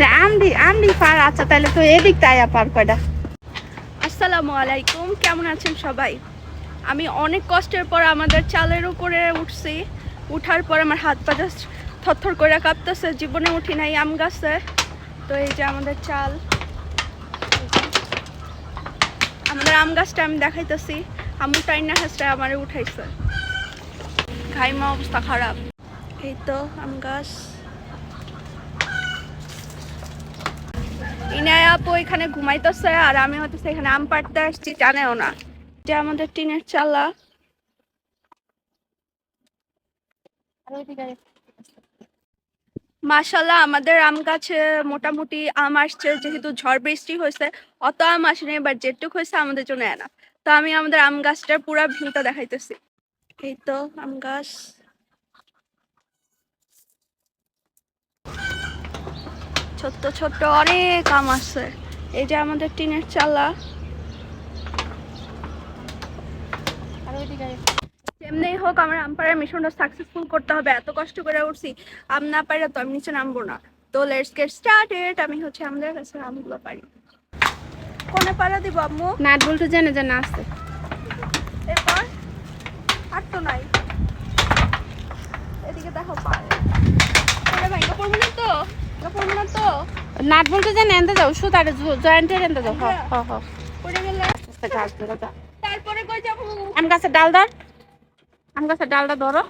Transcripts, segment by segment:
যে আমডি আমডি পার আচ্ছা তাহলে তো এদিক তাইয়া পার কয়টা আসসালামু আলাইকুম, কেমন আছেন সবাই? আমি অনেক কষ্টের পর আমাদের চালের উপরে উঠছি। উঠার পর আমার হাত পা জাস্ট থরথর করে কাঁপতেছে, জীবনে উঠি নাই আম গাছে তো এই যে আমাদের চাল। আমাদের আম গাছটা আমি দেখাইতেছি। আমু টাইনা হাঁসটা আমার উঠাইছে। খাইমা অবস্থা খারাপ। এই তো আম গাছ। ইনায়া আপু এখানে ঘুমাইতেছে আর আমি হয়তো সেখানে আম পাড়তে আসছি, জানেও না। যে আমাদের টিনের চালা। মাশাল্লাহ আমাদের আম গাছে মোটামুটি আম আসছে, যেহেতু ঝড় বৃষ্টি হয়েছে, অত আম আসেনি এবার যেটুক হয়েছে আমাদের জন্য এনা তো আমি আমাদের আম গাছটার পুরা ভিউটা দেখাইতেছি। এই তো আম গাছ। ছোট্ট ছোট্ট অনেক আম আছে। এই যে আমাদের টিনের চালা। যেমনি হোক আমার আম্পায়ার মিশনটা সাকসেসফুল করতে হবে। এত কষ্ট করে উঠছি আম না পাইলে তো আমি নিচে নামবো না। তো লেটস গেট স্টার্টেড আমি হচ্ছে আমাদের কাছে আমগুলো পারি কোনে পাড়া দিব আম্মু? নাট বলতে জেনে জেনে আসছে এরপর? আর তো নাই। এদিকে দেখো পারে ওরে ভাই পড়ব না তো পড়ব না তো। নাট বলতে জেনে এনতে যাও সুতারে জয়েন্টের এনতে যাও হ হ হ পড়ে গেলে আচ্ছা, গাছ ধরো যা। তারপরে কই যাব? আম গাছের ডাল ধর। আম গাছের ডালটা ধরো।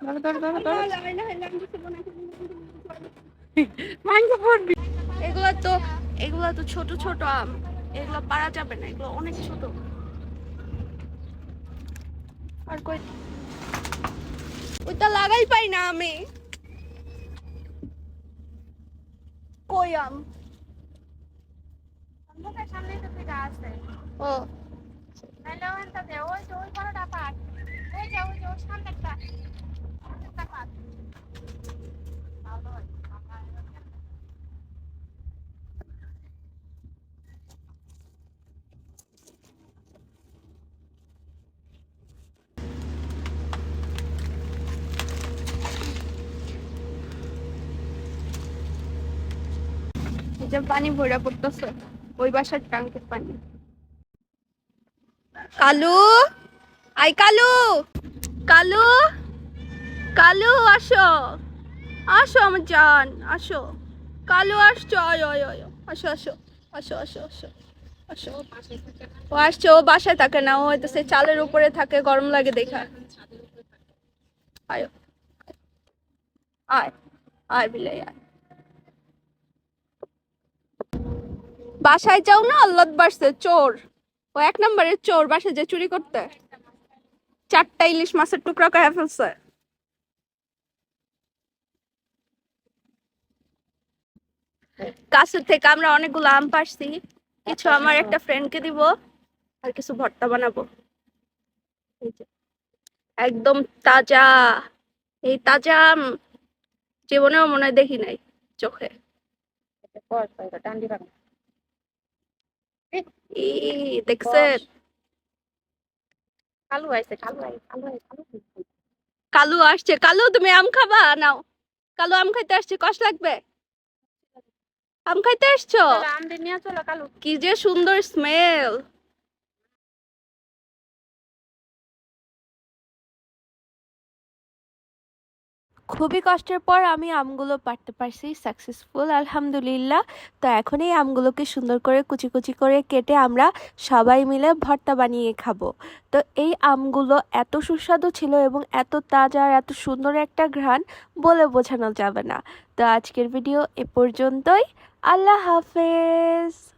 ধরো ধরো ধরো ধরো। ভাঙ্গে পড়বি। এগুলো তো এগুলো তো ছোট ছোট আম। এগুলো পারা যাবে না এগুলো অনেক ছোট। আর কই? ওইটা লাগাই পাই না আমি। কই আম সামনে তো আছে। ও। হ্যালো ওই যে ওই বড়টা পাট ওই যে ওই যে ওই সামনেরটা সামনেরটা পাট এই যে পানি ভরা পড়তেছে। ওই বাসার ট্যাঙ্কের পানি। কালু? আই কালু? কালু? কালু, আসো। আসো আমার জান, আসো। কালু, আসছো, আয় আয় আয় আসো আসো আসো আসো আসো আসো। ও আসছে, ও বাসায় থাকে না, ও হয়তো সে চালের উপরে থাকে, গরম লাগে দেখা। আয় আয় আয়, বিলাই, আয়। বাসায় যাও না আল্লাদ বাড়ছে চোর। ও এক নম্বরের চোর বাসায় যে চুরি করতে। চারটা ইলিশ মাছের টুকরা করে ফেলছে। কাছের থেকে আমরা অনেকগুলো আম পারছি কিছু আমার একটা ফ্রেন্ডকে দিব, আর কিছু ভর্তা বানাবো। একদম তাজা, এই তাজা আম জীবনেও মনে দেখি নাই, চোখে। ই দেখছেন কালু আইছে কালু কালু কালু আসছে কালু তুমি আম খাবা? নাও। কালু আম খাইতে আসছে কষ লাগবে? আম খাইতে আসছো? আম দিয়ে নিয়ে চলো কালু। কি যে সুন্দর স্মেল খুবই কষ্টের পর আমি আমগুলো পারতে পারছি সাকসেসফুল আলহামদুলিল্লাহ। তো এখন এই আমগুলোকে সুন্দর করে কুচি কুচি করে কেটে আমরা সবাই মিলে ভর্তা বানিয়ে খাব। তো এই আমগুলো এত সুস্বাদু ছিল এবং এত তাজা আর এত সুন্দর একটা ঘ্রাণ বলে বোঝানো যাবে না। তো আজকের ভিডিও এ পর্যন্তই। আল্লাহ হাফেজ।